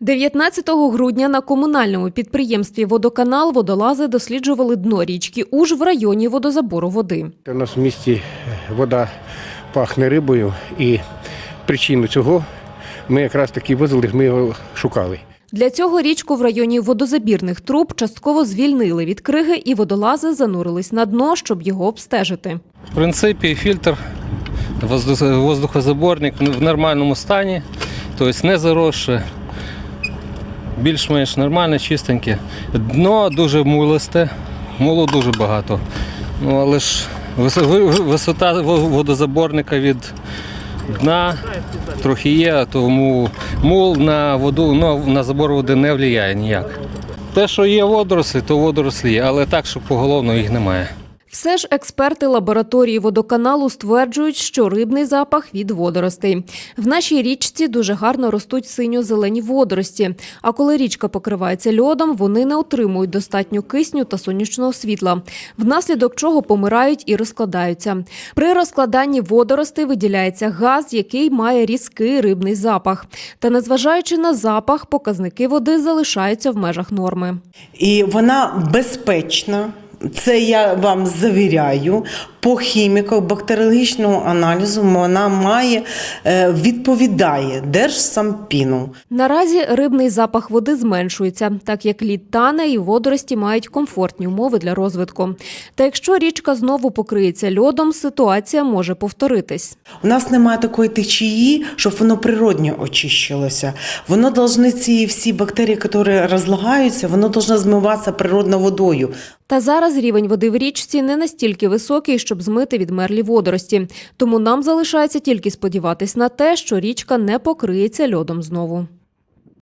19 грудня на комунальному підприємстві Водоканал водолази досліджували дно річки Уж в районі водозабору води. У нас в місті вода пахне рибою, і причину цього ми якраз таки возили, ми його шукали. Для цього річку в районі водозабірних труб частково звільнили від криги, і водолази занурились на дно, щоб його обстежити. В принципі, фільтр, воздух- воздухозаборник в нормальному стані, тобто не заросше, більш-менш нормальне, чистеньке. Дно дуже мулисте, мулу дуже багато. Ну, але ж висота водозаборника від дна трохи є, тому мул на воду, ну, на забор води не впливає ніяк. Те, що є водорослі, то водорослі але так, що поголовно їх немає. Все ж експерти лабораторії водоканалу стверджують, що рибний запах від водоростей. В нашій річці дуже гарно ростуть синьо-зелені водорості. А коли річка покривається льодом, вони не отримують достатньо кисню та сонячного світла, внаслідок чого помирають і розкладаються. При розкладанні водоростей виділяється газ, який має різкий рибний запах. Та незважаючи на запах, показники води залишаються в межах норми. І вона безпечна. Це я вам завіряю. По хіміку, бактеріологічному аналізу вона має е, відповідає Держсампіну. Наразі рибний запах води зменшується, так як лід тане і водорості мають комфортні умови для розвитку. Та якщо річка знову покриється льодом, ситуація може повторитись. У нас немає такої течії, щоб воно природньо очищалося. Воно должны ці всі бактерії, які розлагаються, воно должно змиватися природною водою. Та зараз рівень води в річці не настільки високий, щоб змити відмерлі водорості. Тому нам залишається тільки сподіватись на те, що річка не покриється льодом знову.